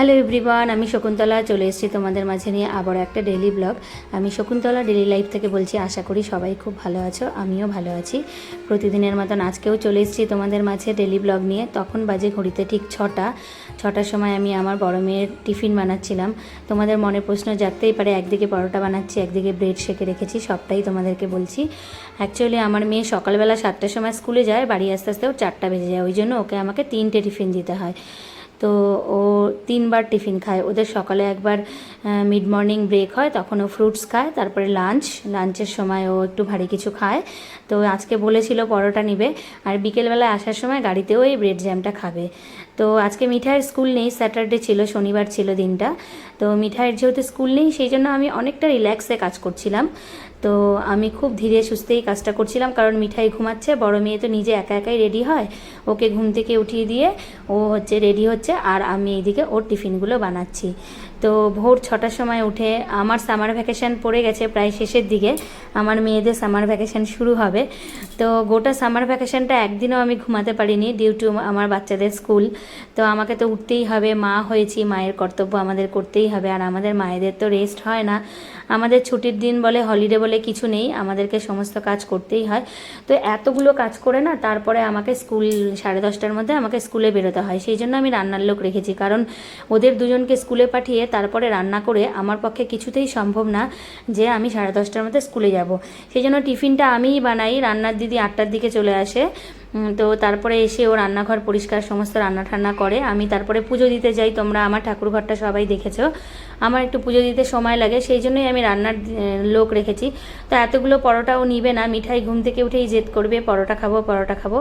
Hello everyone আমি শকুন্তলা, চলে এসেছি তোমাদের মাঝে নিয়ে আবার একটা ডেলি ব্লগ আমি শকুন্তলা ডেলি লাইফ থেকে বলছি, আশা করি সবাই খুব ভালো আছো, আমিও ভালো আছি। প্রতিদিনের মতন আজকেও চলে এসেছি তোমাদের মাঝে ডেলি ব্লগ নিয়ে। তখন বাজে ঘড়িতে ঠিক ছটা। ছটার সময় আমি আমার বড় মেয়ের টিফিন বানাচ্ছিলাম। তোমাদের মনে প্রশ্ন জাগতেই পারে, একদিকে পরোটা বানাচ্ছি, একদিকে ব্রেড সেকে রেখেছি, সবটাই তোমাদেরকে বলছি। অ্যাকচুয়ালি আমার মেয়ে সকালবেলা সাতটার সময় স্কুলে যায়, বাড়ি আস্তে আস্তে ওর চারটা বেজে যায়, ওই জন্য ওকে আমাকে তিনটে টিফিন দিতে হয়। তো ও তিনবার টিফিন খায়। ওদের সকালে একবার মিড মর্নিং ব্রেক হয়, তখন ও ফ্রুটস খায়, তারপরে লাঞ্চ লাঞ্চের সময় ও একটু ভারী কিছু খায়। তো আজকে বলেছিল পরোটা নিবে, আর বিকেলবেলায় আসার সময় গাড়িতেও এই ব্রেড জ্যামটা খাবে। তো আজকে মিঠাইয়ের স্কুল নেই স্যাটারডে ছিল, শনিবার ছিল দিনটা। তো মিঠাইয়ের যেহেতু স্কুল নেই, সেই জন্য আমি অনেকটা রিল্যাক্সে কাজ করছিলাম। তো আমি খুব ধীরে সুস্থেই কাজটা করছিলাম, কারণ মিঠাই ঘুমাচ্ছে, বড় মেয়ে তো নিজে একা একাই রেডি হয়। ওকে ঘুম থেকে উঠিয়ে দিয়ে ও হচ্ছে রেডি হচ্ছে, আর আমি এইদিকে ওর টিফিনগুলো বানাচ্ছি। তো ভোর ছটার সময় উঠে আমার সামার ভ্যাকেশান পড়ে গেছে প্রায় শেষের দিকে, আমার মেয়েদের সামার ভ্যাকেশান শুরু হবে। তো গোটা সামার ভ্যাকেশানটা একদিনও আমি ঘুমাতে পারিনি ডিউ টু আমার বাচ্চাদের স্কুল তো আমাকে তো উঠতেই হবে, মা হয়েছি, মায়ের কর্তব্য আমাদের করতেই হবে, আর আমাদের মায়েদের তো রেস্ট হয় না। আমাদের ছুটির দিন বলে হলিডে বলে কিছু নেই, আমাদেরকে সমস্ত কাজ করতেই হয়। তো এতগুলো কাজ করে না, তারপরে আমাকে স্কুল, সাড়ে দশটার মধ্যে আমাকে স্কুলে বেরোতে হয়। সেই জন্য আমি রান্নার লোক রেখেছি, কারণ ওদের দুজনকে স্কুলে পাঠিয়ে তারপরে রান্না করে আমার পক্ষে কিছুতেই সম্ভব না যে আমি সাড়ে দশটার মধ্যে স্কুলে যাব। সেই জন্য টিফিনটা আমিই বানাই, রান্নার দিদি আটটার দিকে চলে আসে। তো তারপরে এসে ও রান্নাঘর পরিষ্কার সমস্ত রান্না ঠান্না করে। আমি তারপরে পুজো দিতে যাই, তোমরা আমার ঠাকুর ঘরটা সবাই দেখেছ। আমার একটু পুজো দিতে সময় লাগে, সেই জন্যই আমি রান্নার লোক রেখেছি। তো এতগুলো পরোটাও নিবে না, মিঠাই ঘুম থেকে উঠেই জেদ করবে, পরোটা খাব পরোটা খাব।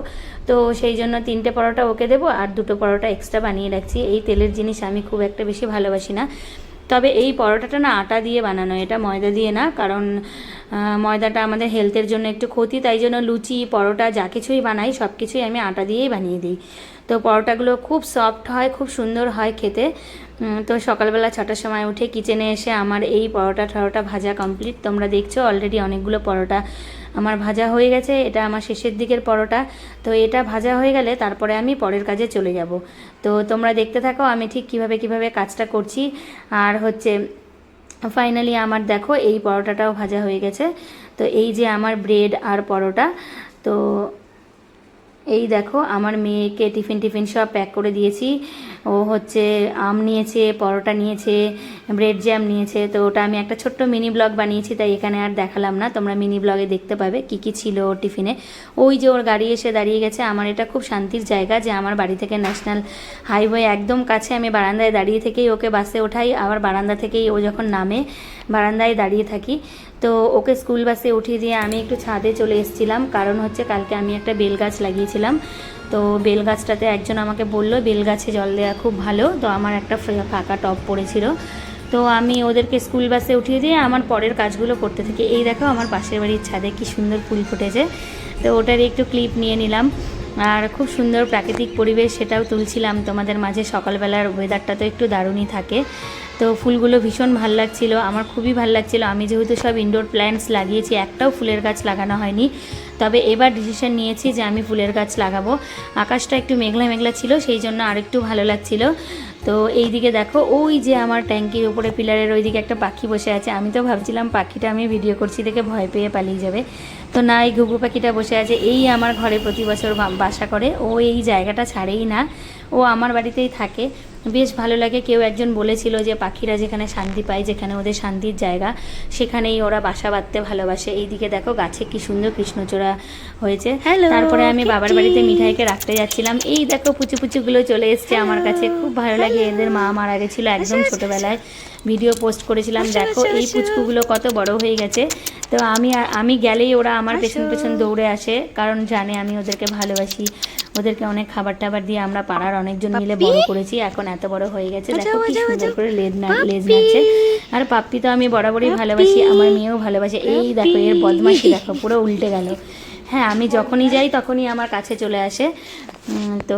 তো সেই জন্য তিনটে পরোটা ওকে দেবো, আর দুটো পরোটা এক্সট্রা বানিয়ে রাখছি। এই তেলের জিনিস আমি খুব একটা বেশি ভালোবাসি না। তবে এই পরোটাটা না আটা দিয়ে বানানো, এটা ময়দা দিয়ে না, কারণ ময়দাটা আমাদের হেলথের জন্য একটু ক্ষতি, তাই জন্য লুচি, পরোটা, যা কিছুই বানাই সব কিছুই আমি আটা দিয়েই বানিয়ে দিই। তো পরোটাগুলো খুব সফট হয়, খুব সুন্দর হয় খেতে। তো সকালবেলা ছটার সময় উঠে কিচেনে এসে আমার এই পরোটা টরোটা ভাজা কমপ্লিট তোমরা দেখছ অলরেডি অনেকগুলো পরোটা আমার ভাজা হয়ে গেছে, এটা আমার শেষের দিকের পরোটা। তো এটা ভাজা হয়ে গেলে তারপরে আমি পরের কাজে চলে যাব। তো তোমরা দেখতে থাকো, আমি ঠিক কীভাবে কীভাবে কাজটা করছি। আর হচ্ছে ফাইনালি আমার দেখো এই পরোটাটাও ভাজা হয়ে গেছে। তো এই যে আমার ব্রেড আর পরোটা, তো এই দেখো, আমার মেয়েকে টিফিন টিফিন সব প্যাক করে দিয়েছি। ও হচ্ছে আম নিয়েছে, পরোটা নিয়েছে ব্রেড জ্যাম নিয়েছে, তো ওটা আমি একটা ছোট্ট মিনি ব্লগ বানিয়েছি, তাই এখানে আর দেখালাম না। তোমরা মিনি ব্লগে দেখতে পাবে কি কি ছিল ওর টিফিনে ওই যে ওর গাড়ি এসে দাঁড়িয়ে গেছে, আমার এটা খুব শান্তির জায়গা যে আমার বাড়ি থেকে ন্যাশনাল হাইওয়ে একদম কাছে আমি বারান্দায় দাঁড়িয়ে থেকেই ওকে বাসে ওঠাই, আবার বারান্দা থেকেই ও যখন নামে, বারান্দায় দাঁড়িয়ে থাকি। তো ওকে স্কুল বাসে উঠিয়ে দিয়ে আমি একটু ছাদে চলে এসেছিলাম, কারণ হচ্ছে কালকে আমি একটা বেল গাছ লাগিয়েছিলাম। তো বেল গাছটাতে একজন আমাকে বলল বেল গাছে জল দেওয়া খুব ভালো, তো আমার একটা ফাঁকা টপ পড়েছিল। তো আমি ওদেরকে স্কুল বাসে উঠিয়ে দিয়ে আমার পরের কাজগুলো করতে থাকি। এই দেখো আমার পাশের বাড়ির ছাদে কি সুন্দর ফুল ফুটেছে। তো ওটার একটু ক্লিপ নিয়ে নিলাম। আর খুব সুন্দর প্রাকৃতিক পরিবেশ সেটাও তুলছিলাম। তোমাদের মাঝে সকালবেলার ওয়েদারটা তো একটু দারুণই থাকে। তো ফুলগুলো ভীষণ ভালো লাগছিল, আমার খুবই ভালো লাগছিল। আমি যেহেতু সব ইনডোর প্ল্যান্টস লাগিয়েছি, একটাও ফুলের গাছ লাগানো হয়নি। তবে এবার ডিসিশন নিয়েছি যে আমি ফুলের গাছ লাগাবো। আকাশটা একটু মেঘলা মেঘলা ছিল, সেই জন্য আরেকটু ভালো লাগছিল। তো এই দিকে দেখো, ওই যে আমার ট্যাঙ্কির উপরে পিলারের ওই দিকে একটা পাখি বসে আছে। আমি তো ভাবছিলাম পাখিটা আমি ভিডিও করছি দেখে ভয় পেয়ে পালিয়ে যাবে। তো না, এই ঘুঘু পাখিটা বসে আছে, এই আমার ঘরে প্রতি বছর বাসা করে। ও এই জায়গাটা ছাড়েই না। ও আমার বাড়িতেই থাকে। বেশ ভালো লাগে। কেউ একজন বলেছিল যে পাখিরা যেখানে শান্তি পায় যেখানে ওদের শান্তির জায়গা সেখানেই ওরা বাসা বাঁধতে ভালোবাসে। এইদিকে দেখো গাছে কি সুন্দর কৃষ্ণচূড়া হয়েছে। তারপরে আমি বাবার বাড়িতে মিঠাইকে রাখতে যাচ্ছিলাম। এই দেখো পুচু পুচুগুলো চলে এসছে আমার কাছে। খুব ভালো লাগে। এদের মা মারা গেছিল একদম ছোটবেলায়। ভিডিও পোস্ট করেছিলাম দেখো এই। পুচকুগুলো কত বড় হয়ে গেছে। তো আমি আমি গেলেই ওরা আমার পেছন পেছন দৌড়ে আসে কারণ জানে আমি ওদেরকে ভালোবাসি। ওদেরকে অনেক খাবার টাবার দিয়ে আমরা পাড়ার অনেকজন মিলে? বড় করেছি এখন এত বড় হয়ে গেছে দেখো কি সুন্দর করে লেজ না লেজ। নাচছে আর পাপ্পি তো আমি বরাবরই ভালোবাসি আমার মেয়েও ভালোবাসে। এই দেখো এর। বদমাশি দেখো পুরো উল্টে গেল। হ্যাঁ আমি যখনই যাই তখনই আমার কাছে চলে আসে। তো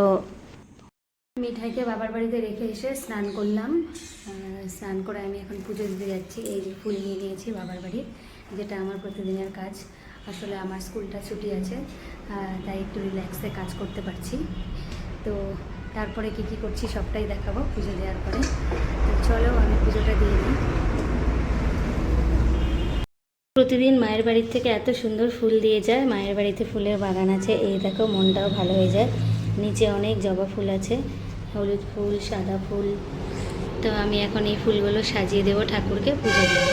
মিঠাইকে বাবার বাড়িতে রেখে এসে স্নান করলাম। স্নান করে আমি এখন পুজো দিতে যাচ্ছি। এই যে ফুল নিয়ে নিয়েছি বাবার বাড়ির যেটা আমার প্রতিদিনের কাজ। আসলে আমার স্কুলটা ছুটি আছে তাই একটু রিল্যাক্সে কাজ করতে পারছি। তো তারপরে কি কি করছি সবটাই দেখাবো পুজো দেওয়ার পরে। তো চলো, আমি পুজোটা দিয়ে দিই। প্রতিদিন মায়ের বাড়ির থেকে এত সুন্দর ফুল দিয়ে যায়। মায়ের বাড়িতে ফুলের বাগান আছে। এই দেখো, মনটাও ভালো হয়ে যায়। নিচে অনেক জবা ফুল আছে, হলুদ ফুল, সাদা ফুল। তো আমি এখন এই ফুলগুলো সাজিয়ে দেবো ঠাকুরকে পুজো দেবো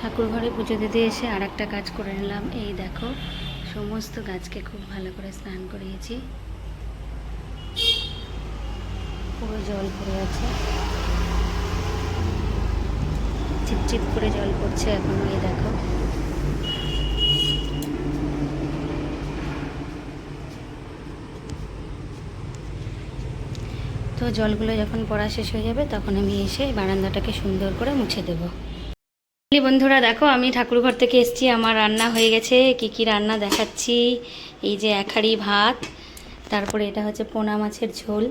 ঠাকুর ঘরে পুজো দিতে এসে আর একটা কাজ করে নিলাম। এই দেখো, সমস্ত গাছকে খুব ভালো করে স্নান করিয়েছি। পুরো জল পড়ে আছে। চিপচিপ করে জল পড়ছে এখন, এই দেখো। তো জলগুলো যখন পড়া শেষ হয়ে যাবে, তখন আমি এসে বারান্দাটাকে সুন্দর করে মুছে দেবো। বন্ধুরা, দেখো, আমি ঠাকুরঘর থেকে এসেছি। আমার রান্না হয়ে গেছে। কি কি রান্না দেখাচ্ছি? এই যে এক ভাত, তারপরে এটা হচ্ছে পোনা মাছের ঝোল।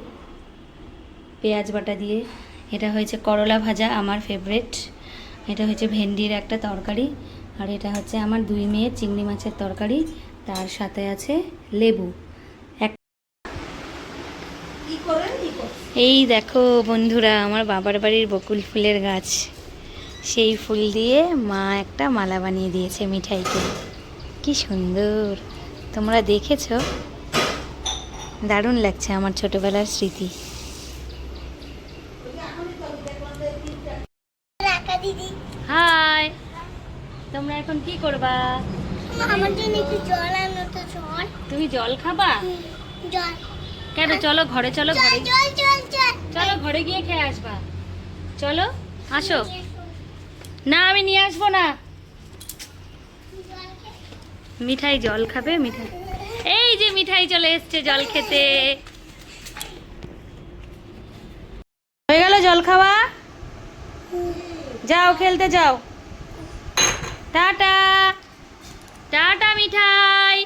পেঁয়াজ বাটা দিয়ে। এটা হয়েছে করলা ভাজা, আমার ফেভারেট এটা হচ্ছে ভেন্ডির একটা তরকারি। আর এটা হচ্ছে আমার দুই মেয়ের চিংড়ি মাছের তরকারি। তার সাথে আছে লেবু। এই দেখো বন্ধুরা, আমার বাবার বাড়ির বকুল ফুলের গাছ। সেই ফুল দিয়ে মা একটা মালা বানিয়ে দিয়েছে মিঠাইকে। কি সুন্দর। তোমরা দেখেছ? দারুণ লাগছে আমার ছোটবেলার স্মৃতি রাখা দিদি। হাই তোমরা এখন কি করবা? আমার জন্য একটু জল আনো তো জল। তুমি জল খাবা? জল। কেন চলো ঘরে চলো ঘরে। জল জল জল। চলো ঘরে গিয়ে খেয়ে আসবা। চলো আসো। না আমি নিয়ে আসব না। মিঠাই জল খাবে মিঠাই। এই যে মিঠাই চলে এসছে জল খেতে। হয়ে গেল জল খাওয়া? যাও, খেলতে যাও। টাটা। টাটা, মিঠাই।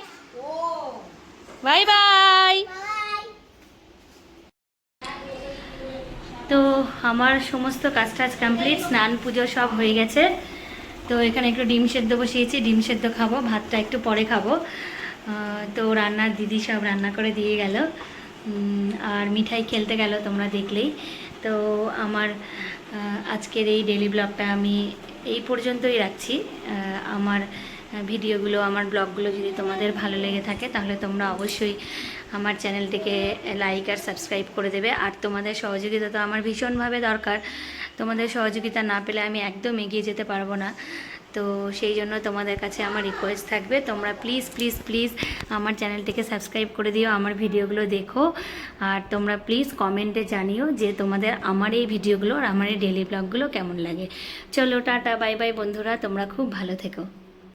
Bye bye. তো আমার সমস্ত কাজ টাজ কমপ্লিট স্নান, পুজো সব হয়ে গেছে। তো এখানে একটু ডিম সেদ্ধ বসিয়েছি, ডিম সেদ্ধ খাব, ভাতটা একটু পরে খাব। তো রান্নার দিদি সব রান্না করে দিয়ে গেল। আর মিঠাই খেলতে গেল তোমরা দেখলেই। তো আমার আজকের এই ডেলি ব্লগটা আমি এই পর্যন্তই রাখছি। আমার ভিডিওগুলো, আমার ব্লগগুলো যদি তোমাদের ভালো লেগে থাকে, তাহলে তোমরা অবশ্যই আমার চ্যানেলটিকে লাইক আর সাবস্ক্রাইব করে দেবে। আর তোমাদের সহযোগিতা তো আমার ভীষণভাবে দরকার। তোমাদের সহযোগিতা না পেলে আমি একদম এগিয়ে যেতে পারব না। তো সেই জন্য তোমাদের কাছে আমার রিকোয়েস্ট থাকবে। তোমরা প্লিজ প্লিজ প্লিজ আমার চ্যানেলটিকে সাবস্ক্রাইব করে দিও, আমার ভিডিওগুলো দেখো। আর তোমরা প্লিজ কমেন্টে জানিও যে তোমাদের আমার এই ভিডিওগুলো আর আমার এই ডেলি ব্লগগুলো কেমন লাগে। চলো টাটা বাই বাই বন্ধুরা, তোমরা খুব ভালো থেকো।